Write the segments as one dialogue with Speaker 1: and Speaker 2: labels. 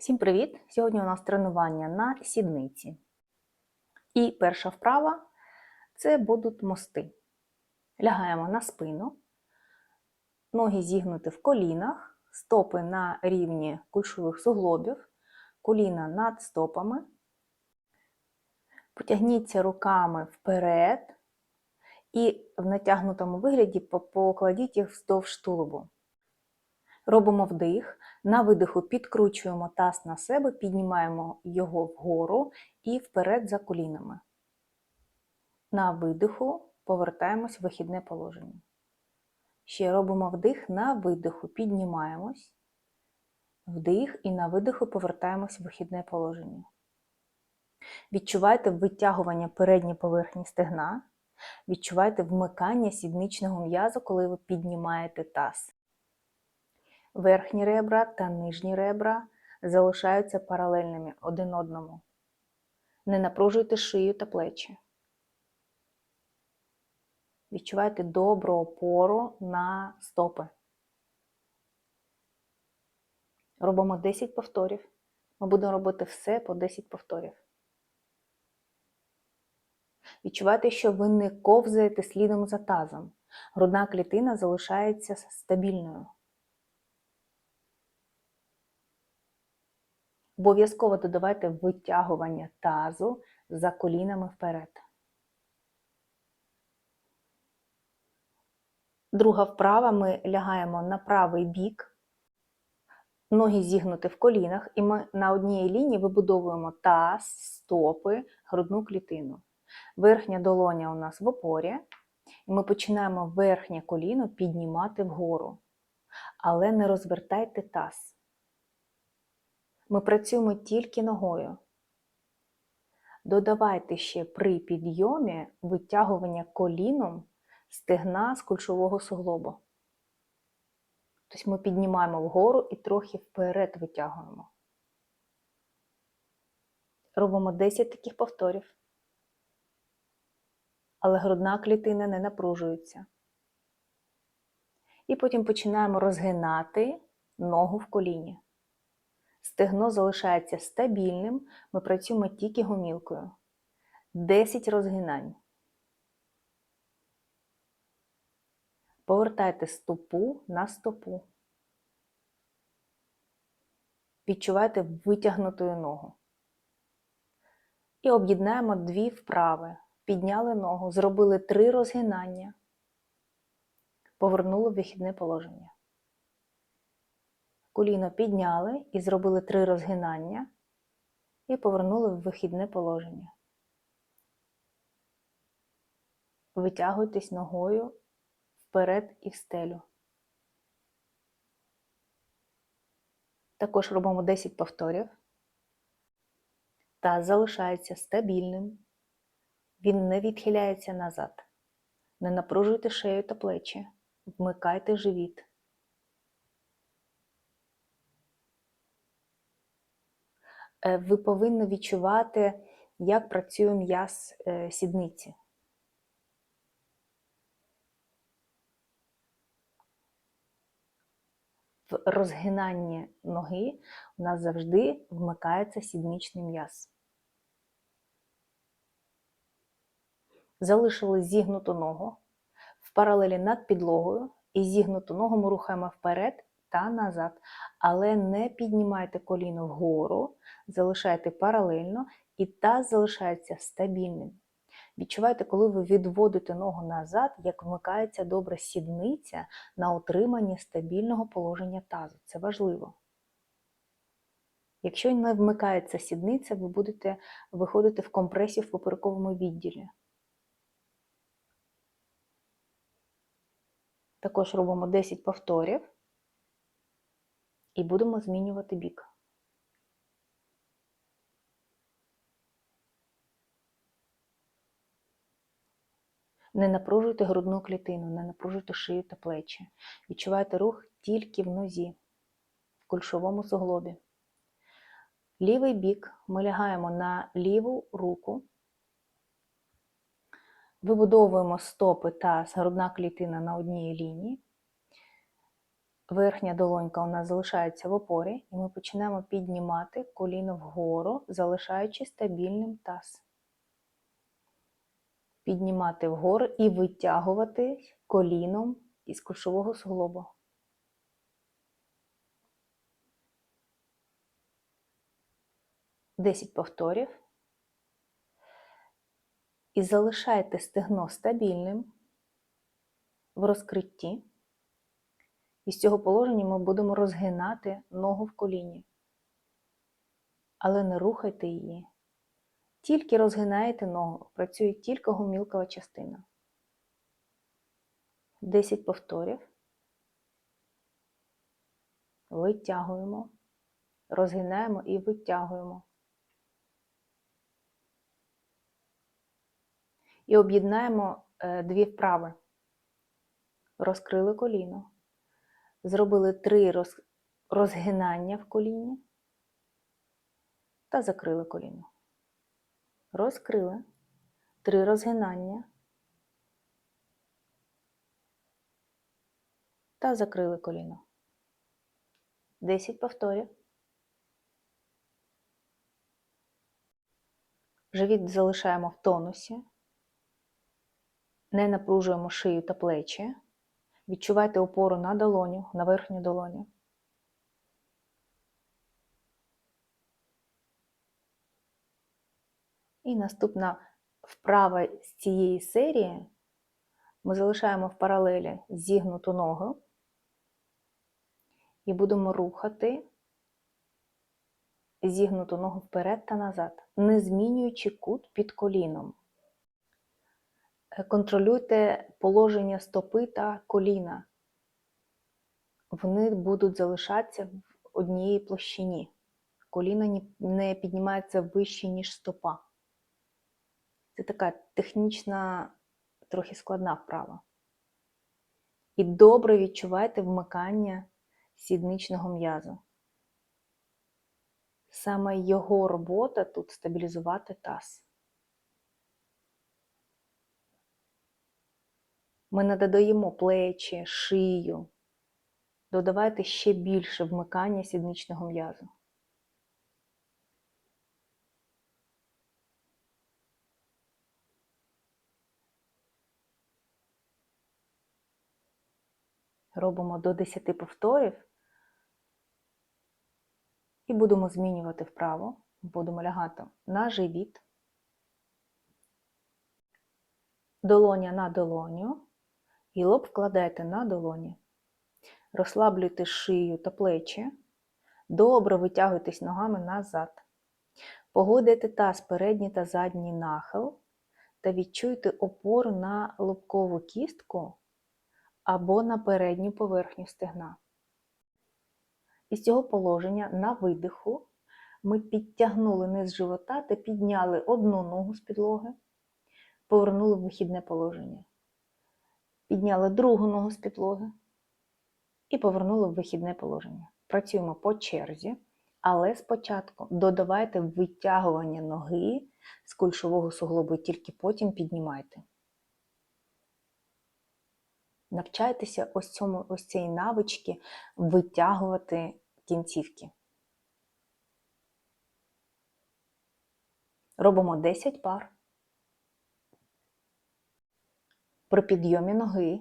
Speaker 1: Всім привіт! Сьогодні у нас тренування на сідниці. І перша вправа це будуть мости. Лягаємо на спину, ноги зігнуті в колінах, стопи на рівні кульшових суглобів, коліна над стопами. Потягніться руками вперед і в натягнутому вигляді покладіть їх вздовж тулубу. Робимо вдих. На видиху підкручуємо таз на себе, піднімаємо його вгору і вперед за колінами. На видиху повертаємось в вихідне положення. Ще робимо вдих на видиху, піднімаємось. Вдих і на видиху повертаємось в вихідне положення. Відчувайте витягування передньої поверхні стегна. Відчувайте вмикання сідничного м'язу, коли ви піднімаєте таз. Верхні ребра та нижні ребра залишаються паралельними один одному. Не напружуйте шию та плечі. Відчувайте добру опору на стопи. Робимо 10 повторів. Ми будемо робити все по 10 повторів. Відчувайте, що ви не ковзаєте слідом за тазом. Грудна клітина залишається стабільною. Обов'язково додавайте витягування тазу за колінами вперед. Друга вправа ми лягаємо на правий бік, ноги зігнуті в колінах, і ми на одній лінії вибудовуємо таз, стопи, грудну клітину. Верхня долоня у нас в опорі, і ми починаємо верхнє коліно піднімати вгору. Але не розвертайте таз. Ми працюємо тільки ногою. Додавайте ще при підйомі витягування коліном стегна з кульшового суглобу. Тобто ми піднімаємо вгору і трохи вперед витягуємо. Робимо 10 таких повторів. Але грудна клітина не напружується. І потім починаємо розгинати ногу в коліні. Стегно залишається стабільним, ми працюємо тільки гомілкою. 10 розгинань. Повертайте стопу на стопу. Відчувайте витягнуту ногу. І об'єднаємо дві вправи. Підняли ногу, зробили три розгинання, повернули в вихідне положення. Коліно підняли і зробили три розгинання і повернули в вихідне положення. Витягуйтесь ногою вперед і в стелю. Також робимо 10 повторів. Таз залишається стабільним. Він не відхиляється назад. Не напружуйте шею та плечі. Вмикайте живіт. Ви повинні відчувати, як працює м'яз е, сідниці. В розгинанні ноги у нас завжди вмикається сідничний м'яз. Залишили зігнуту ногу в паралелі над підлогою і зігнуту ногу ми рухаємо вперед та назад. Але не піднімайте коліно вгору, залишайте паралельно, і таз залишається стабільним. Відчувайте, коли ви відводите ногу назад, як вмикається добра сідниця на отримання стабільного положення тазу. Це важливо. Якщо не вмикається сідниця, ви будете виходити в компресію в поперековому відділі. Також робимо 10 повторів і будемо змінювати бік. Не напружуйте грудну клітину, не напружуйте шию та плечі. Відчувайте рух тільки в нозі, в кульшовому суглобі. Лівий бік ми лягаємо на ліву руку, вибудовуємо стопи та грудна клітина на одній лінії. Верхня долонька у нас залишається в опорі, і ми починаємо піднімати коліно вгору, залишаючи стабільним таз. Піднімати вгору і витягувати коліном із кульшового суглобу. Десять повторів. І залишайте стегно стабільним в розкритті. І з цього положення ми будемо розгинати ногу в коліні. Але не рухайте її. Тільки розгинаєте ногу, працює тільки гумілкова частина. 10 повторів. Витягуємо, розгинаємо і витягуємо. І об'єднаємо е, дві вправи. Розкрили коліно. Зробили три роз... розгинання в коліні та закрили коліно. Розкрили три розгинання та закрили коліно. 10 повторів. Живіт залишаємо в тонусі. Не напружуємо шию та плечі. Відчувайте опору на долоню, на верхню долоню. І наступна вправа з цієї серії ми залишаємо в паралелі зігнуту ногу і будемо рухати зігнуту ногу вперед та назад, не змінюючи кут під коліном. Контролюйте положення стопи та коліна. Вони будуть залишатися в одній площині. Коліна не піднімається вище, ніж стопа. Це така технічна, трохи складна вправа. І добре відчувайте вмикання сідничного м'язу. Саме його робота тут стабілізувати таз. Ми не додаємо плечі, шию. Додавайте ще більше вмикання сідничного м'язу. Робимо до 10 повторів і будемо змінювати вправо. Будемо лягати на живіт, долоня на долоню і лоб вкладайте на долоні. Розслаблюйте шию та плечі. Добре витягуйтесь ногами назад. Погодите таз передній та задній нахил та відчуйте опору на лобкову кістку або на передню поверхню стегна. Із цього положення на видиху ми підтягнули низ живота та підняли одну ногу з підлоги, повернули в вихідне положення. Підняли другу ногу з підлоги і повернули в вихідне положення. Працюємо по черзі, але спочатку додавайте витягування ноги з кульшового суглобу, тільки потім піднімайте. Навчайтеся ось цьому ось цієї навички витягувати кінцівки. Робимо 10 пар. При підйомі ноги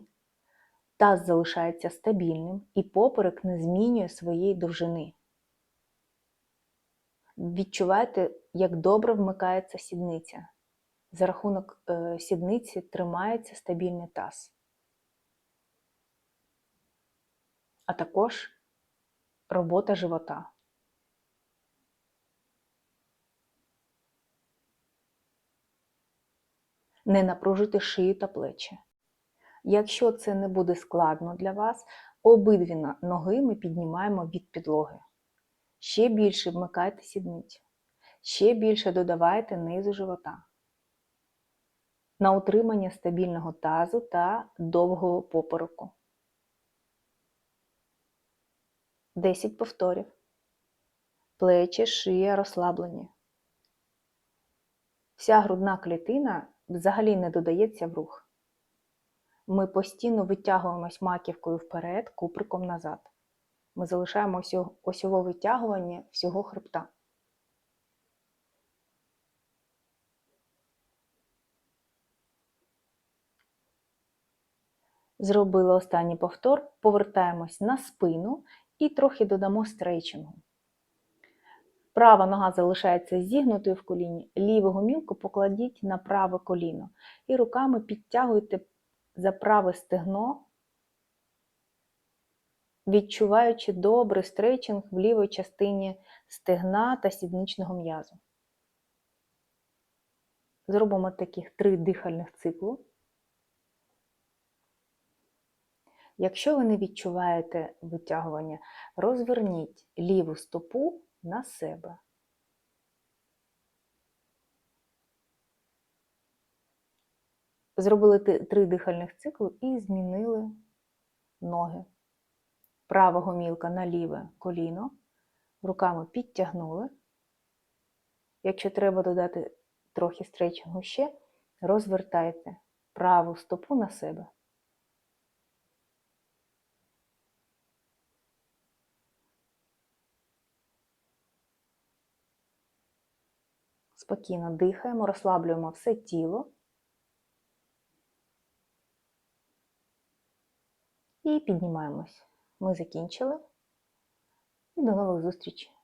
Speaker 1: таз залишається стабільним і поперек не змінює своєї довжини. Відчувайте, як добре вмикається сідниця. За рахунок е, сідниці тримається стабільний таз. А також робота живота. Не напружити шию та плечі. Якщо це не буде складно для вас, обидві ноги ми піднімаємо від підлоги. Ще більше вмикайте сідницю. Ще більше додавайте низу живота. На утримання стабільного тазу та довгого попереку. 10 повторів. Плечі, шия розслаблені. Вся грудна клітина взагалі не додається в рух. Ми постійно витягуємось маківкою вперед, куприком назад. Ми залишаємо осьо- осьове витягування всього хребта. Зробили останній повтор, повертаємось на спину і трохи додамо стрейчингу. Права нога залишається зігнутою в коліні, ліву гомілку покладіть на праве коліно і руками підтягуйте за праве стегно, відчуваючи добрий стрейчинг в лівій частині стегна та сідничного м'язу. Зробимо таких три дихальних циклу. Якщо ви не відчуваєте витягування, розверніть ліву стопу на себе. Зробили три дихальних цикли і змінили ноги. Права гомілка на ліве коліно, руками підтягнули. Якщо треба додати трохи стрейчингу ще, розвертайте праву стопу на себе. Спокійно дихаємо, розслаблюємо все тіло. І піднімаємось. Ми закінчили. І до нових зустрічей!